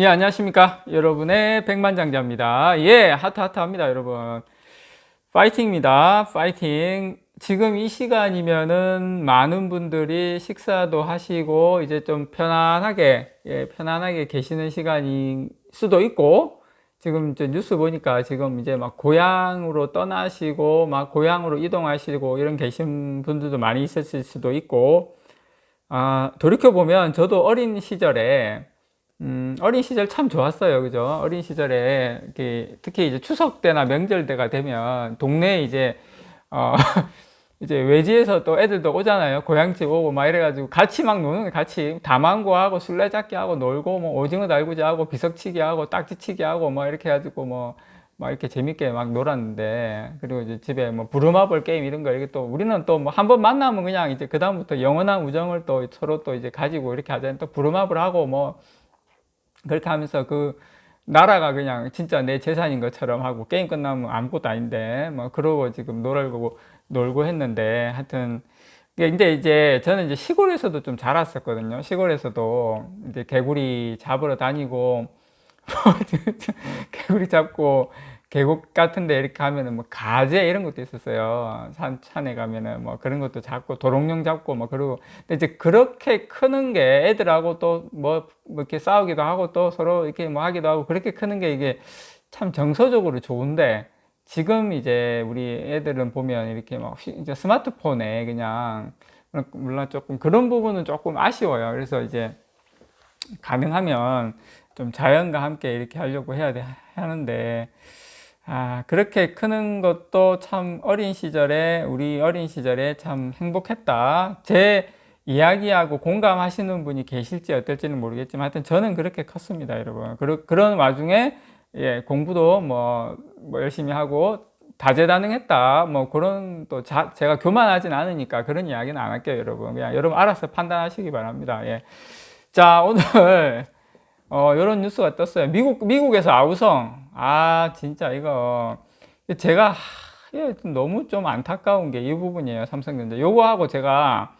예, 안녕하십니까. 여러분의 백만장자입니다. 예, 하트하트 합니다, 여러분. 파이팅입니다. 파이팅. 지금 이 시간이면은 많은 분들이 식사도 하시고, 이제 좀 편안하게, 예, 편안하게 계시는 시간일 수도 있고, 지금 저 뉴스 보니까 지금 이제 막 고향으로 떠나시고, 막 고향으로 이동하시고, 이런 계신 분들도 많이 있었을 수도 있고, 아, 돌이켜보면 저도 어린 시절에, 음, 어린 시절 참 좋았어요. 그죠? 어린 시절에, 특히 이제 추석 때나 명절 때가 되면, 동네에 이제, 어, 이제 외지에서 또 애들도 오잖아요. 고향집 오고 막 이래가지고 같이 막 노는 거 같이 다망고 하고 술래잡기 하고 놀고 뭐 오징어 달구지 하고 비석치기 하고 딱지치기 하고 뭐 이렇게 해가지고 뭐 막 이렇게 재밌게 막 놀았는데 그리고 이제 집에 뭐 부루마블 게임 이런 거 이렇게 또 우리는 또 뭐 한 번 만나면 그냥 이제 그 다음부터 영원한 우정을 또 서로 또 이제 가지고 이렇게 하자니 또 부루마블 하고 뭐 그렇게 하면서 그 나라가 그냥 진짜 내 재산인 것처럼 하고 게임 끝나면 아무것도 아닌데 뭐 그러고 지금 놀고 놀고 했는데 하여튼 근데 이제 저는 이제 시골에서도 좀 자랐었거든요. 시골에서도 이제 개구리 잡으러 다니고 개구리 잡고 계곡 같은데 이렇게 가면은 뭐 가재 이런 것도 있었어요. 산 산에 가면은 뭐 그런 것도 잡고 도롱뇽 잡고 뭐 그러고 근데 이제 그렇게 크는 게 애들하고 또 뭐 이렇게 싸우기도 하고 또 서로 이렇게 뭐 하기도 하고 그렇게 크는 게 이게 참 정서적으로 좋은데 지금 이제 우리 애들은 보면 이렇게 막 이제 스마트폰에 그냥 물론 조금 그런 부분은 조금 아쉬워요. 그래서 이제 가능하면 좀 자연과 함께 이렇게 하려고 해야 돼, 하는데 아, 그렇게 크는 것도 참 어린 시절에, 우리 어린 시절에 참 행복했다. 제 이야기하고 공감하시는 분이 계실지 어떨지는 모르겠지만 하여튼 저는 그렇게 컸습니다, 여러분. 그러, 그런 와중에 예, 공부도 뭐, 뭐 열심히 하고 다재다능했다. 뭐 그런 또 자, 제가 교만하진 않으니까 그런 이야기는 안 할게요, 여러분. 그냥 여러분 알아서 판단하시기 바랍니다. 예. 자, 오늘 어, 이런 뉴스가 떴어요. 미국, 미국에서 아우성. 아, 진짜 이거. 제가, 예, 너무 좀 안타까운 게 이 부분이에요. 삼성전자. 요거하고 제가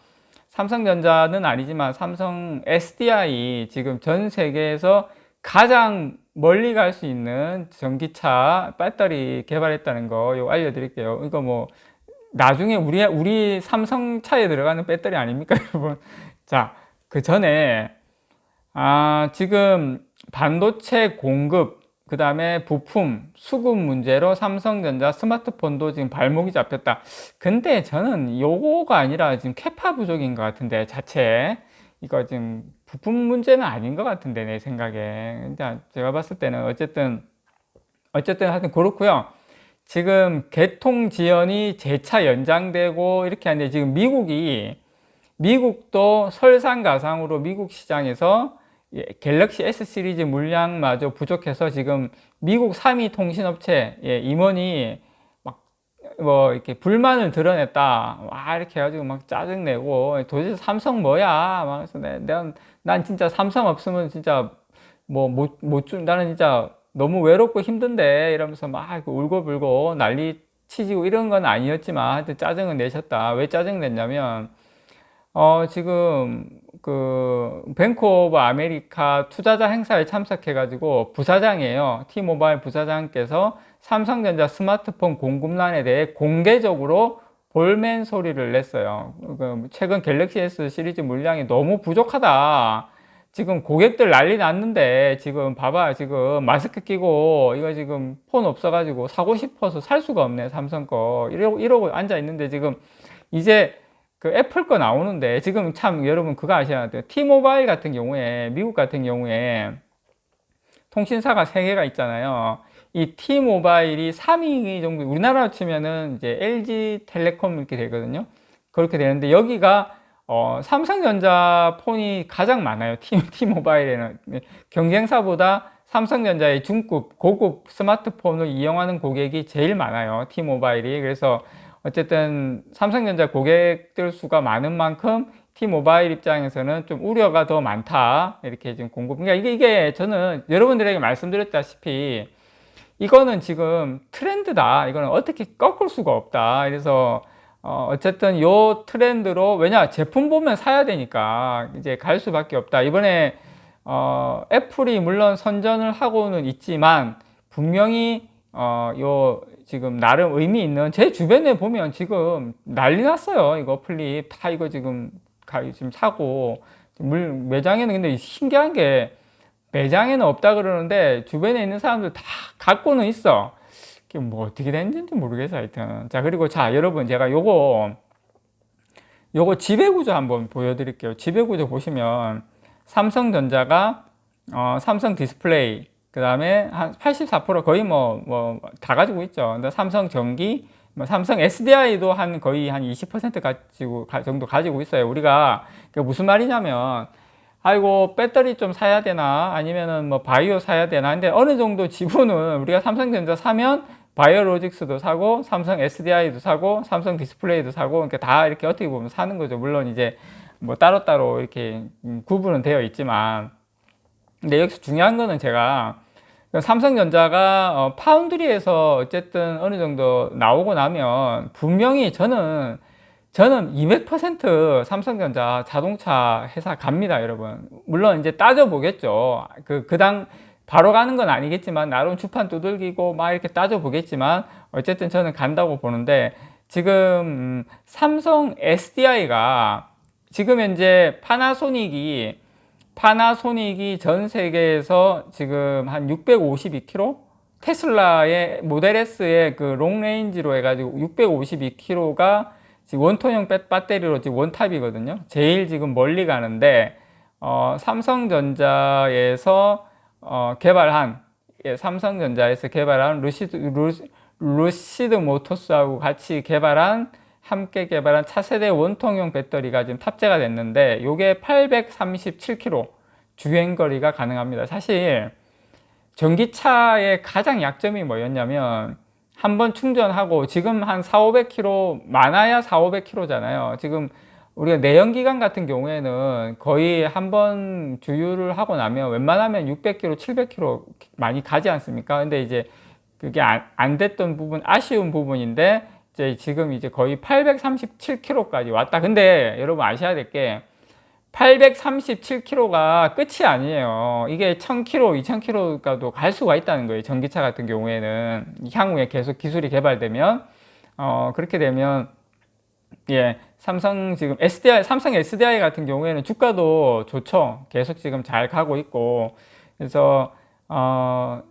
삼성전자는 아니지만 삼성 SDI 지금 전 세계에서 가장 멀리 갈 수 있는 전기차 배터리 개발했다는 거 이거 알려드릴게요. 이거 뭐 나중에 우리 우리 삼성차에 들어가는 배터리 아닙니까, 여러분? 자, 그 전에 아, 지금 반도체 공급, 그 다음에 부품, 수급 문제로 삼성전자 스마트폰도 지금 발목이 잡혔다. 근데 저는 요거가 아니라 지금 캐파 부족인 것 같은데, 자체. 이거 지금 부품 문제는 아닌 것 같은데, 내 생각에. 근데 제가 봤을 때는 어쨌든, 어쨌든 하여튼 그렇고요 지금 개통 지연이 재차 연장되고 이렇게 하는데 지금 미국이 미국도 설상가상으로 미국 시장에서 예, 갤럭시 S 시리즈 물량마저 부족해서 지금 미국 3위 통신업체 예, 임원이 막 뭐 이렇게 불만을 드러냈다. 와 이렇게 해가지고 막 짜증내고 도대체 삼성 뭐야? 막 그래서 내, 내가 난 진짜 삼성 없으면 진짜 뭐 못못준 나는 진짜 너무 외롭고 힘든데 이러면서 막 울고불고 난리 치지고 이런 건 아니었지만 하여튼 짜증을 내셨다. 왜 짜증 냈냐면 어, 지금 그 뱅크 오브 아메리카 투자자 행사에 참석해 가지고 부사장이에요. 티모바일 부사장께서 삼성전자 스마트폰 공급난에 대해 공개적으로 볼멘 소리를 냈어요. 그 최근 갤럭시 S 시리즈 물량이 너무 부족하다. 지금 고객들 난리 났는데 지금 봐봐 지금 마스크 끼고 이거 지금 폰 없어가지고 사고 싶어서 살 수가 없네 삼성 거 이러고 이러고 앉아 있는데 지금 이제 그 애플 거 나오는데 지금 참 여러분 그거 아셔야 돼요. T모바일 같은 경우에 미국 같은 경우에 통신사가 세 개가 있잖아요. 이 T모바일이 3위 정도 우리나라로 치면은 이제 LG텔레콤 이렇게 되거든요. 그렇게 되는데 여기가 어, 삼성전자 폰이 가장 많아요. T, T모바일에는 경쟁사보다 삼성전자의 중급 고급 스마트폰을 이용하는 고객이 제일 많아요. T모바일이 그래서 어쨌든 삼성전자 고객들 수가 많은 만큼 T모바일 입장에서는 좀 우려가 더 많다. 이렇게 지금 공급. 그러니까 이게, 이게 저는 여러분들에게 말씀드렸다시피 이거는 지금 트렌드다. 이거는 어떻게 꺾을 수가 없다. 그래서 어, 어쨌든 요 트렌드로 왜냐 제품 보면 사야 되니까 이제 갈 수밖에 없다. 이번에 어, 애플이 물론 선전을 하고는 있지만 분명히 어, 요 지금 나름 의미 있는 제 주변에 보면 지금 난리 났어요. 이거 플립 다 이거 지금 가, 지금 사고 물 매장에는 근데 신기한 게 매장에는 없다 그러는데 주변에 있는 사람들 다 갖고는 있어. 이게 뭐 어떻게 됐는지 모르겠어 하여튼. 자 그리고 자 여러분 제가 요거 요거 지배구조 한번 보여드릴게요. 지배구조 보시면 삼성전자가 어, 삼성 디스플레이 그 다음에 한 84% 거의 뭐 뭐 다 가지고 있죠. 삼성 전기, 뭐 삼성 SDI도 한 거의 한 20% 가지고 가, 정도 가지고 있어요. 우리가 그 무슨 말이냐면 아이고 배터리 좀 사야 되나 아니면은 뭐 바이오 사야 되나 근데 어느 정도 지분은 우리가 삼성전자 사면 바이오로직스도 사고 삼성 SDI도 사고 삼성 디스플레이도 사고 그러니까 다 이렇게 어떻게 보면 사는 거죠. 물론 이제 뭐 따로따로 이렇게 음, 구분은 되어 있지만 근데 여기서 중요한 거는 제가 삼성전자가 어, 파운드리에서 어쨌든 어느 정도 나오고 나면 분명히 저는 저는 200% 삼성전자 자동차 회사 갑니다, 여러분. 물론 이제 따져보겠죠. 그, 그 당 바로 가는 건 아니겠지만, 나름 주판 두들기고 막 이렇게 따져보겠지만, 어쨌든 저는 간다고 보는데, 지금, 음, 삼성 SDI가 지금 현재 파나소닉이 파나소닉이 전 세계에서 지금 한 652km 테슬라의 모델 S의 그 롱레인지로 해가지고 652km가 지금 원통형 배터리로 지금 원탑이거든요. 제일 지금 멀리 가는데 어, 삼성전자에서 어, 개발한 예, 삼성전자에서 개발한 루시드 루, 루시드 모터스하고 같이 개발한 함께 개발한 차세대 원통형 배터리가 지금 탑재가 됐는데 이게 837km 주행 거리가 가능합니다. 사실 전기차의 가장 약점이 뭐였냐면 한 번 충전하고 지금 한 4, 500km 많아야 4, 500km잖아요. 지금 우리가 내연기관 같은 경우에는 거의 한 번 주유를 하고 나면 웬만하면 600km, 700km 많이 가지 않습니까? 근데 이제 그게 안, 안 됐던 부분, 아쉬운 부분인데 이제 지금 이제 거의 837km까지 왔다. 근데 여러분 아셔야 될 게 837km가 끝이 아니에요. 이게 1000km, 2000km까지도 갈 수가 있다는 거예요. 전기차 같은 경우에는 향후에 계속 기술이 개발되면 어 그렇게 되면 예, 삼성 지금 SDI, 삼성 SDI 같은 경우에는 주가도 좋죠. 계속 지금 잘 가고 있고 그래서 어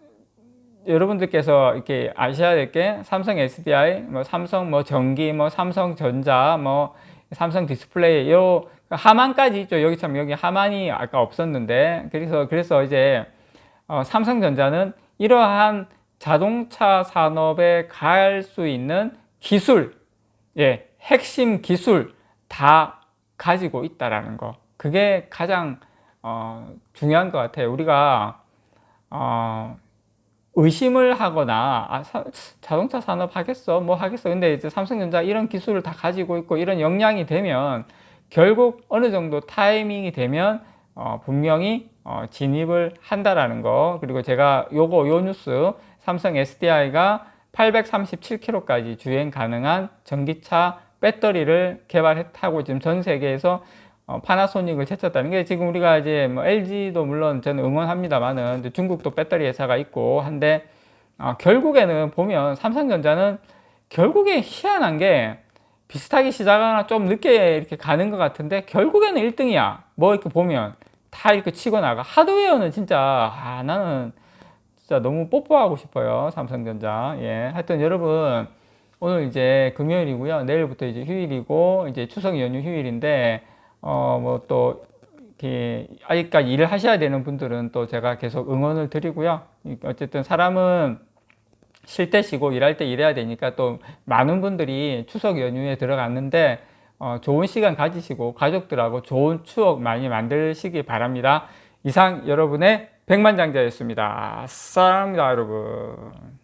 여러분들께서 이렇게 아셔야 될 게 삼성 SDI, 뭐 삼성 뭐 전기, 뭐 삼성전자, 뭐 삼성 디스플레이 요 하만까지 있죠. 여기 참 여기 하만이 아까 없었는데 그래서 그래서 이제 어, 삼성전자는 이러한 자동차 산업에 갈 수 있는 기술, 예, 핵심 기술 다 가지고 있다라는 거. 그게 가장 어, 중요한 것 같아요. 우리가 어, 의심을 하거나 아, 사, 자동차 산업 하겠어? 뭐 하겠어? 근데 이제 삼성전자 이런 기술을 다 가지고 있고 이런 역량이 되면 결국 어느 정도 타이밍이 되면 어, 분명히 어, 진입을 한다라는 거. 그리고 제가 요거 요 뉴스 삼성 SDI가 837km까지 주행 가능한 전기차 배터리를 개발했다고 지금 전 세계에서 어, 파나소닉을 제쳤다는 게 지금 우리가 이제 뭐 LG도 물론 저는 응원합니다만은 중국도 배터리 회사가 있고 한데 어, 결국에는 보면 삼성전자는 결국에 희한한 게 비슷하게 시작하나 좀 늦게 이렇게 가는 것 같은데 결국에는 1등이야. 뭐 이렇게 보면 다 이렇게 치고 나가. 하드웨어는 진짜 아, 나는 진짜 너무 뽀뽀하고 싶어요. 삼성전자. 예. 하여튼 여러분 오늘 이제 금요일이고요. 내일부터 이제 휴일이고 이제 추석 연휴 휴일인데 어, 뭐 또, 이렇게, 아직까지 일을 하셔야 되는 분들은 또 제가 계속 응원을 드리고요. 어쨌든 사람은 쉴 때 쉬고 일할 때 일해야 되니까 또 많은 분들이 추석 연휴에 들어갔는데 어, 좋은 시간 가지시고 가족들하고 좋은 추억 많이 만드시기 바랍니다. 이상 여러분의 백만장자였습니다. 사랑합니다, 여러분.